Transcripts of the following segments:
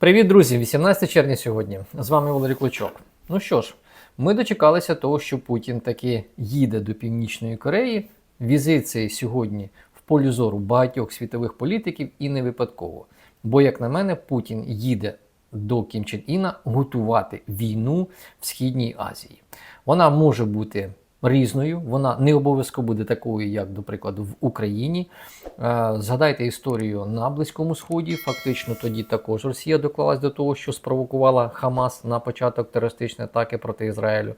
Привіт, друзі! 18 червня сьогодні. З вами Валерій Клочок. Ну що ж, ми дочекалися того, що Путін таки їде до Північної Кореї. Візит цей сьогодні в полі зору багатьох світових політиків і не випадково. Бо, як на мене, Путін їде до Кім Чен Іна готувати війну в Східній Азії. Вона може бути різною, вона не обов'язково буде такою, як, до прикладу, в Україні. Е, Згадайте історію на Близькому Сході. Фактично тоді також Росія доклалась до того, що спровокувала Хамас на початок терористичної атаки проти Ізраїлю.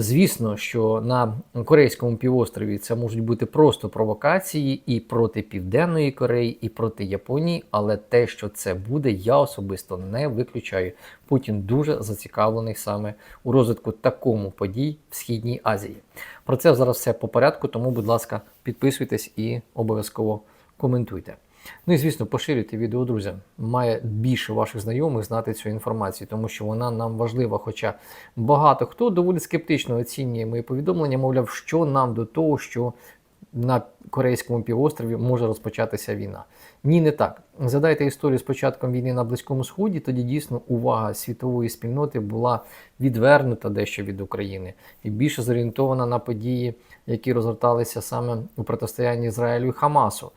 Звісно, що на Корейському півострові це можуть бути просто провокації і проти Південної Кореї, і проти Японії, але те, що це буде, я особисто не виключаю. Путін дуже зацікавлений саме у розвитку такому подій в Східній Азії. Про це зараз все по порядку, тому, будь ласка, підписуйтесь і обов'язково коментуйте. Ну і звісно, поширюйте відео друзям. Має більше ваших знайомих знати цю інформацію, тому що вона нам важлива. Хоча багато хто доволі скептично оцінює мої повідомлення, мовляв, що нам до того, що на Корейському півострові може розпочатися війна. Ні, не так. Згадайте історію з початком війни на Близькому Сході, тоді дійсно увага світової спільноти була відвернута дещо від України і більше зорієнтована на події, які розгорталися саме у протистоянні Ізраїлю і Хамасу.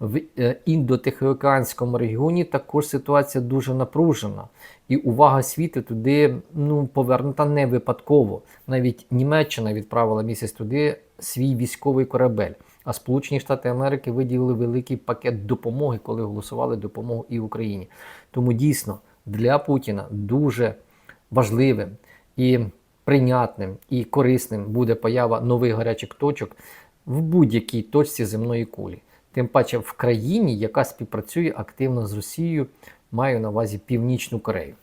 В е, індотихоокеанському регіоні також ситуація дуже напружена, і увага світу туди ну, повернута не випадково. Навіть Німеччина відправила місяць туди свій військовий корабель. А Сполучені Штати Америки виділили великий пакет допомоги, коли голосували допомогу і Україні. Тому дійсно для Путіна дуже важливим і прийнятним і корисним буде поява нових гарячих точок в будь-якій точці земної кулі. Тим паче в країні, яка співпрацює активно з Росією, маю на увазі Північну Корею.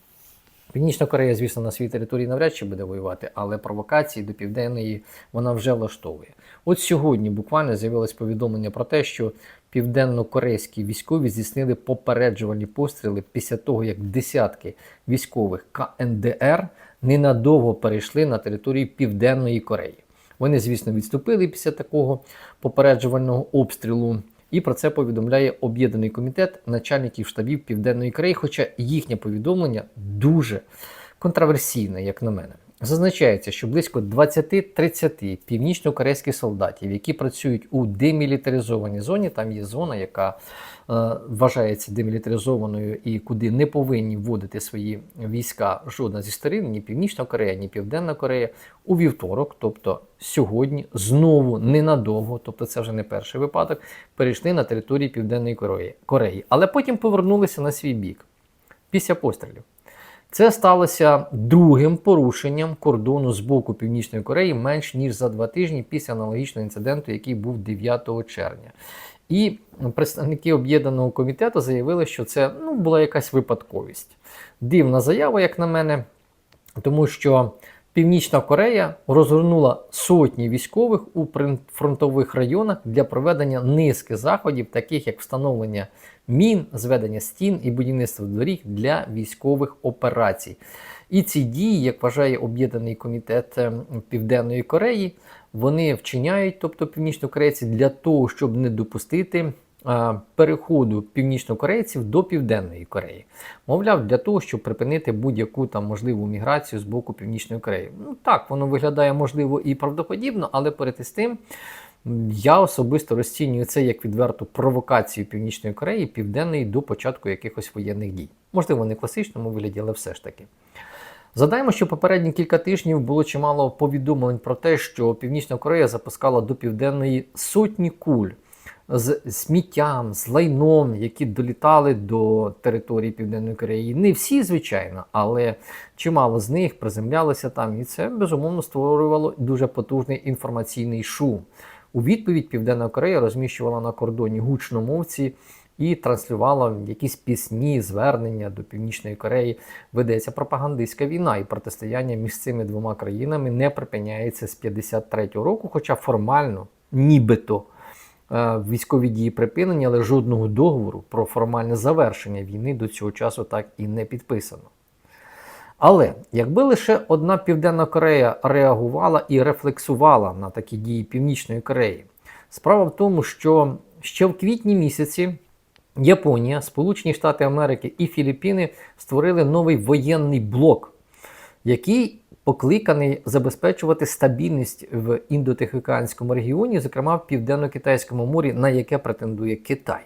Північна Корея, звісно, на своїй території навряд чи буде воювати, але провокації до південної вона вже влаштовує. От сьогодні буквально з'явилось повідомлення про те, що південно-корейські військові здійснили попереджувальні постріли після того, як десятки військових КНДР ненадовго перейшли на територію Південної Кореї. Вони, звісно, відступили після такого попереджувального обстрілу. І про це повідомляє об'єднаний комітет начальників штабів Південної Кореї, хоча їхнє повідомлення дуже контроверсійне, як на мене. Зазначається, що близько 20-30 північно-корейських солдатів, які працюють у демілітаризованій зоні, там є зона, яка е, вважається демілітаризованою і куди не повинні вводити свої війська жодна зі сторін, ні Північна Корея, ні Південна Корея, у вівторок, тобто сьогодні, знову ненадовго, тобто це вже не перший випадок, перейшли на території Південної Кореї, Кореї, але потім повернулися на свій бік після пострілів. Це сталося другим порушенням кордону з боку Північної Кореї менш ніж за два тижні після аналогічного інциденту, який був 9 червня. І представники об'єднаного комітету заявили, що це ну, була якась випадковість. Дивна заява, як на мене, тому що Північна Корея розгорнула сотні військових у фронтових районах для проведення низки заходів, таких як встановлення мін, зведення стін і будівництво доріг для військових операцій. І ці дії, як вважає об'єднаний комітет ем, Південної Кореї, вони вчиняють, тобто північнокорейці, для того, щоб не допустити переходу північнокорейців до Південної Кореї. Мовляв, для того, щоб припинити будь-яку там можливу міграцію з боку Північної Кореї. Ну так, воно виглядає можливо і правдоподібно, але перед тим. Я особисто розцінюю це як відверту провокацію Північної Кореї, Південної до початку якихось воєнних дій. Можливо, не класичному вигляді, але все ж таки. Задаємо, що попередні кілька тижнів було чимало повідомлень про те, що Північна Корея запускала до південної сотні куль з сміттям, з лайном, які долітали до території Південної Кореї. Не всі, звичайно, але чимало з них приземлялися там, і це безумовно створювало дуже потужний інформаційний шум. У відповідь Південна Корея розміщувала на кордоні гучномовці. І транслювала якісь пісні, звернення до Північної Кореї. Ведеться пропагандистська війна, і протистояння між цими двома країнами не припиняється з 53-го року, хоча формально, нібито військові дії припинені, але жодного договору про формальне завершення війни до цього часу так і не підписано. Але якби лише одна Південна Корея реагувала і рефлексувала на такі дії Північної Кореї, справа в тому, що ще в квітні місяці Японія, Сполучені Штати Америки і Філіппіни створили новий воєнний блок, який покликаний забезпечувати стабільність в індотихоокеанському регіоні, зокрема в Південно-Китайському морі, на яке претендує Китай.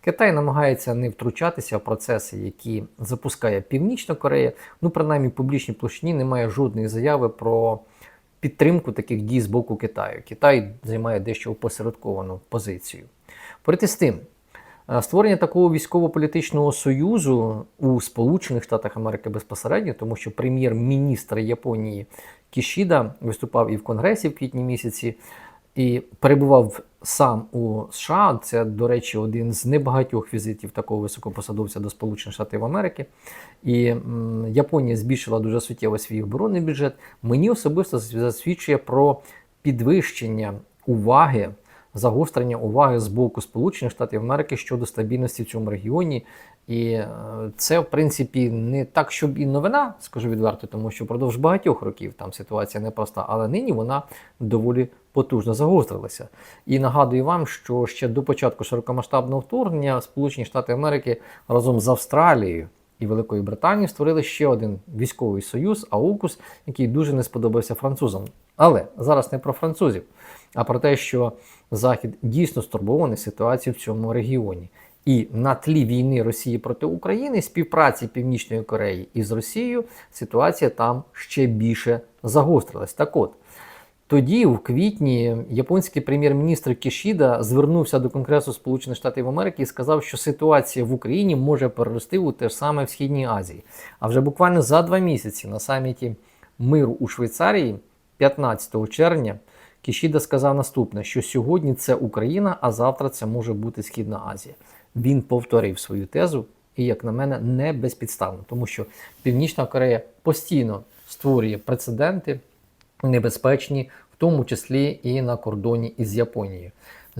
Китай намагається не втручатися в процеси, які запускає Північна Корея. Ну, принаймні, в публічній площині немає жодної заяви про підтримку таких дій з боку Китаю. Китай займає дещо опосередковану позицію. Проте з тим, створення такого військово-політичного союзу у Сполучених Штатах Америки безпосередньо, тому що прем'єр-міністр Японії Кішіда виступав і в Конгресі в квітні місяці, і перебував сам у США. Це, до речі, один з небагатьох візитів такого високопосадовця до Сполучених Штатів Америки. І м, Японія збільшила дуже суттєво свій оборонний бюджет. Мені особисто засвідчує про підвищення уваги. Загострення уваги з боку Сполучених Штатів Америки щодо стабільності в цьому регіоні, і е, це, в принципі, не так, щоб і новина, скажу відверто, тому що впродовж багатьох років там ситуація непроста, але нині вона доволі потужно загострилася. І нагадую вам, що ще до початку широкомасштабного вторгнення Сполучені Штати Америки разом з Австралією і Великою Британією створили ще один військовий союз АУКУС, який дуже не сподобався французам. Але зараз не про французів, а про те, що Захід дійсно стурбований ситуацією в цьому регіоні. І на тлі війни Росії проти України, співпраці Північної Кореї із Росією, ситуація там ще більше загострилась. Так от, тоді, у квітні, японський прем'єр-міністр Кішіда звернувся до Конгресу Сполучених Штатів Америки і сказав, що ситуація в Україні може перерости у те ж саме в Східній Азії. А вже буквально за два місяці на саміті миру у Швейцарії, 15 червня, Кішіда сказав наступне: що сьогодні це Україна, а завтра це може бути Східна Азія. Він повторив свою тезу, і, як на мене, не безпідставно, тому що Північна Корея постійно створює прецеденти небезпечні, в тому числі і на кордоні із Японією.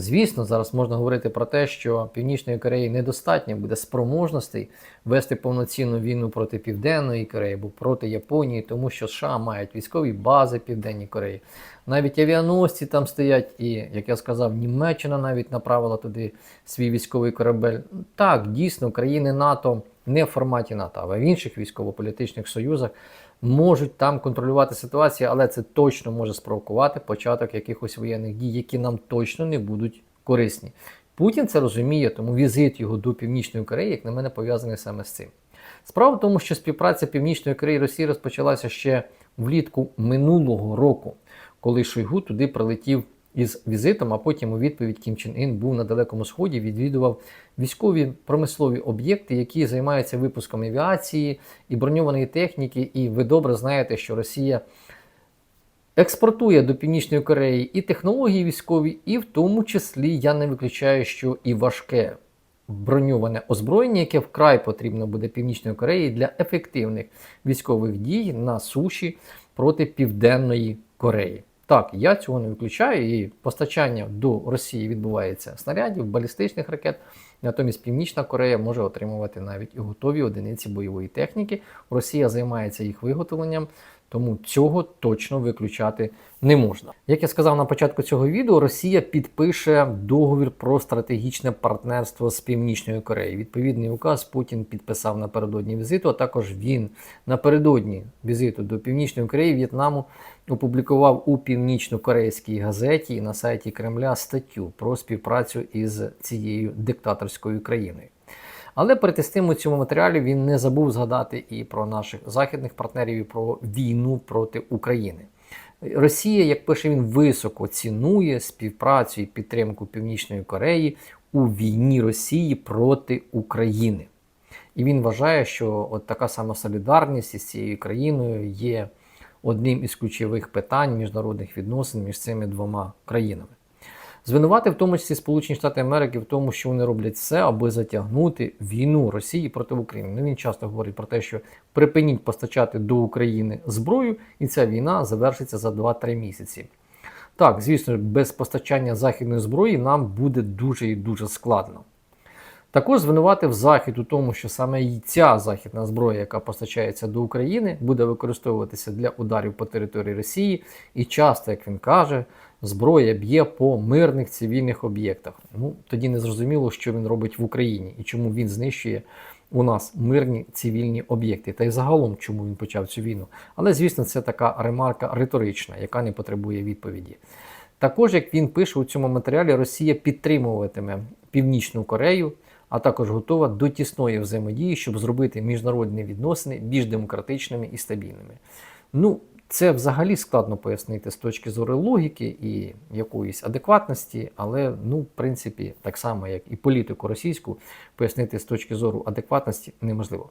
Звісно, зараз можна говорити про те, що Північної Кореї недостатньо буде спроможностей вести повноцінну війну проти Південної Кореї або проти Японії, тому що США мають військові бази Південній Кореї. Навіть авіаносці там стоять, і, як я сказав, Німеччина навіть направила туди свій військовий корабель. Так, дійсно, країни НАТО не в форматі НАТО, а в інших військово-політичних союзах можуть там контролювати ситуацію, але це точно може спровокувати початок якихось воєнних дій, які нам точно не будуть корисні. Путін це розуміє, тому візит його до Північної Кореї, як на мене, пов'язаний саме з цим. Справа в тому, що співпраця Північної Кореї і Росії розпочалася ще влітку минулого року, коли Шойгу туди прилетів із візитом, а потім у відповідь Кім Чен Ін був на Далекому Сході, відвідував військові промислові об'єкти, які займаються випуском авіації і броньованої техніки. І ви добре знаєте, що Росія експортує до Північної Кореї і технології військові, і в тому числі я не виключаю, що і важке броньоване озброєння, яке вкрай потрібно буде Північної Кореї для ефективних військових дій на суші проти Південної Кореї. Так, я цього не виключаю, і постачання до Росії відбувається снарядів, балістичних ракет. Натомість Північна Корея може отримувати навіть і готові одиниці бойової техніки. Росія займається їх виготовленням, тому цього точно виключати не можна. Як я сказав на початку цього відео, Росія підпише договір про стратегічне партнерство з Північною Кореєю. Відповідний указ Путін підписав напередодні візиту. А також він напередодні візиту до Північної Кореї В'єтнаму опублікував у північно-корейській газеті і на сайті Кремля статтю про співпрацю із цією диктаторською країною. Але перед тим у цьому матеріалі він не забув згадати і про наших західних партнерів, і про війну проти України. Росія, як пише він, високо цінує співпрацю і підтримку Північної Кореї у війні Росії проти України. І він вважає, що от така сама солідарність із цією країною є одним із ключових питань міжнародних відносин між цими двома країнами. Звинувати в тому числі Сполучені Штати Америки в тому, що вони роблять все, аби затягнути війну Росії проти України. Ну, він часто говорить про те, що припиніть постачати до України зброю, і ця війна завершиться за 2-3 місяці. Так, звісно, без постачання західної зброї нам буде дуже і дуже складно. Також звинуватив Захід у тому, що саме і ця західна зброя, яка постачається до України, буде використовуватися для ударів по території Росії. І часто, як він каже, зброя б'є по мирних цивільних об'єктах. Ну тоді не зрозуміло, що він робить в Україні і чому він знищує у нас мирні цивільні об'єкти, та й загалом, чому він почав цю війну. Але звісно, це така ремарка риторична, яка не потребує відповіді. Також, як він пише у цьому матеріалі, Росія підтримуватиме Північну Корею, а також готова до тісної взаємодії, щоб зробити міжнародні відносини більш демократичними і стабільними. Ну, це взагалі складно пояснити з точки зору логіки і якоїсь адекватності, але, ну, в принципі, так само, як і політику російську, пояснити з точки зору адекватності неможливо.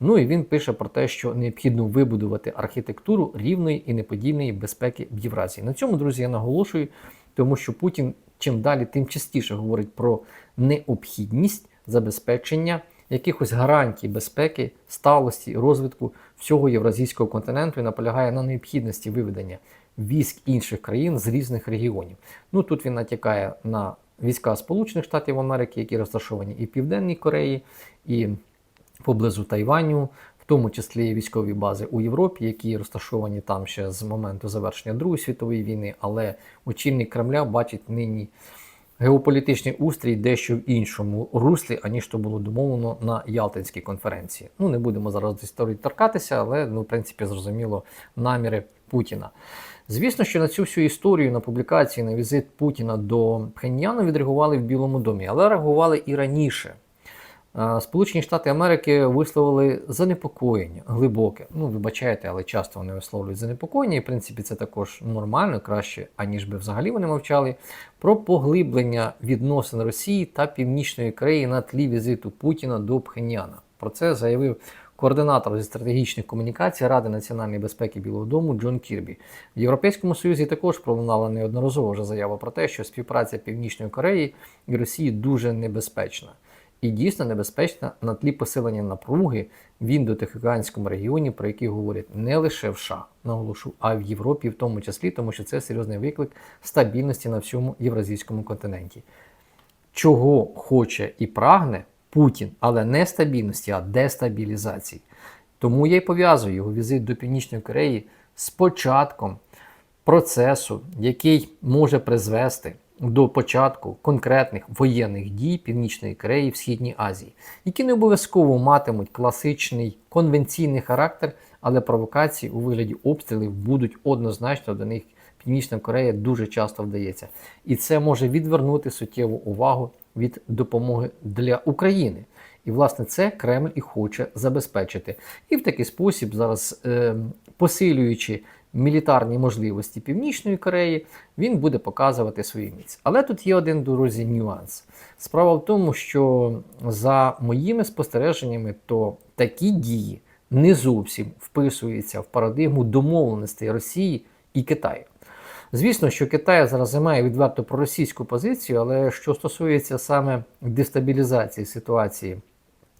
Ну і він пише про те, що необхідно вибудувати архітектуру рівної і неподільної безпеки в Євразії. На цьому, друзі, я наголошую, тому що Путін чим далі, тим частіше говорить про необхідність забезпечення якихось гарантій безпеки, сталості розвитку всього євразійського континенту і наполягає на необхідності виведення військ інших країн з різних регіонів. Ну тут він натякає на війська Сполучених Штатів Америки, які розташовані і в Південній Кореї, і поблизу Тайваню, в тому числі військові бази у Європі, які розташовані там ще з моменту завершення Другої світової війни, але очільник Кремля бачить нині геополітичний устрій дещо в іншому руслі, аніж то було домовлено на Ялтинській конференції. Ну не будемо зараз до історії торкатися, але ну, в принципі зрозуміло наміри Путіна. Звісно, що на цю всю історію на публікації на візит Путіна до Пхеньяну відреагували в Білому домі, але реагували і раніше. Е, Сполучені Штати Америки висловили занепокоєння глибоке. Ну, вибачайте, але часто вони висловлюють занепокоєння, і в принципі це також нормально, краще, аніж би взагалі вони мовчали. Про поглиблення відносин Росії та Північної Кореї на тлі візиту Путіна до Пхеньяна. Про це заявив координатор зі стратегічних комунікацій Ради національної безпеки Білого Дому Джон Кірбі. В Європейському Союзі також пролунала неодноразово вже заява про те, що співпраця Північної Кореї і Росії дуже небезпечна і дійсно небезпечна на тлі посилення напруги в індотихоокеанському регіоні, про який говорять не лише в США, наголошу, а в Європі, в тому числі, тому що це серйозний виклик стабільності на всьому євразійському континенті. Чого хоче і прагне Путін, але не стабільності, а дестабілізації. Тому я й пов'язую його візит до Північної Кореї з початком процесу, який може призвести до початку конкретних воєнних дій Північної Кореї в Східній Азії, які не обов'язково матимуть класичний конвенційний характер, але провокації у вигляді обстрілів будуть однозначно до них. Північна Корея дуже часто вдається. І це може відвернути суттєву увагу від допомоги для України. І, власне, це Кремль і хоче забезпечити. І в такий спосіб, зараз е, посилюючи мілітарні можливості Північної Кореї, він буде показувати свою міць. Але тут є один друзі нюанс. Справа в тому, що за моїми спостереженнями, то такі дії не зовсім вписуються в парадигму домовленостей Росії і Китаю. Звісно, що Китай зараз займає відверто проросійську позицію, але що стосується саме дестабілізації ситуації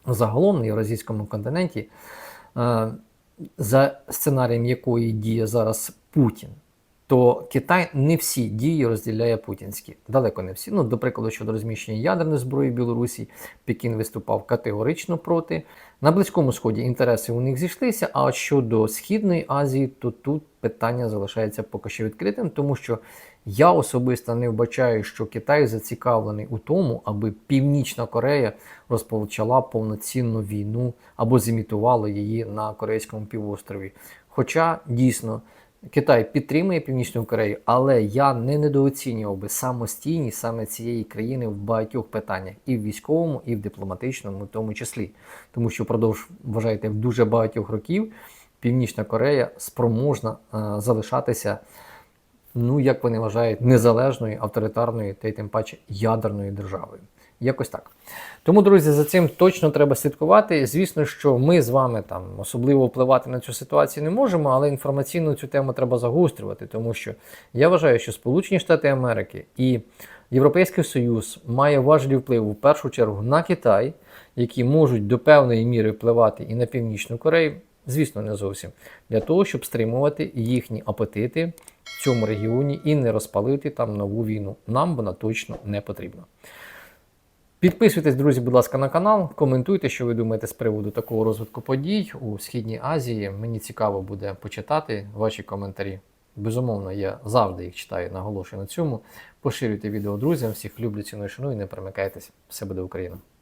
загалом на Євразійському континенті, е, за сценарієм якої діє зараз Путін, то Китай не всі дії розділяє путінські. Далеко не всі. Ну, до прикладу, щодо розміщення ядерної зброї в Білорусі, Пекін виступав категорично проти. На Близькому Сході інтереси у них зійшлися. А щодо Східної Азії, то тут питання залишається поки що відкритим, тому що я особисто не вбачаю, що Китай зацікавлений у тому, аби Північна Корея розпочала повноцінну війну або зімітувала її на Корейському півострові. Хоча дійсно. Китай підтримує Північну Корею, але я не недооцінював би самостійність саме цієї країни в багатьох питаннях, і в військовому, і в дипломатичному, в тому числі. Тому що впродовж вважаєте, в дуже багатьох років Північна Корея спроможна е, залишатися, ну як вони вважають, незалежною, авторитарною та й тим паче ядерною державою. Якось так. Тому, друзі, за цим точно треба слідкувати. Звісно, що ми з вами там особливо впливати на цю ситуацію не можемо, але інформаційно цю тему треба загострювати, тому що я вважаю, що Сполучені Штати Америки і Європейський Союз має важливий вплив в першу чергу на Китай, які можуть до певної міри впливати і на Північну Корею, звісно, не зовсім, для того, щоб стримувати їхні апетити в цьому регіоні і не розпалити там нову війну. Нам вона точно не потрібна. Підписуйтесь, друзі, будь ласка, на канал, коментуйте, що ви думаєте з приводу такого розвитку подій у Східній Азії. Мені цікаво буде почитати ваші коментарі. Безумовно, я завжди їх читаю, наголошую на цьому. Поширюйте відео друзям, всіх люблю, ціную, шаную, не перемикайтесь. Все буде Україна!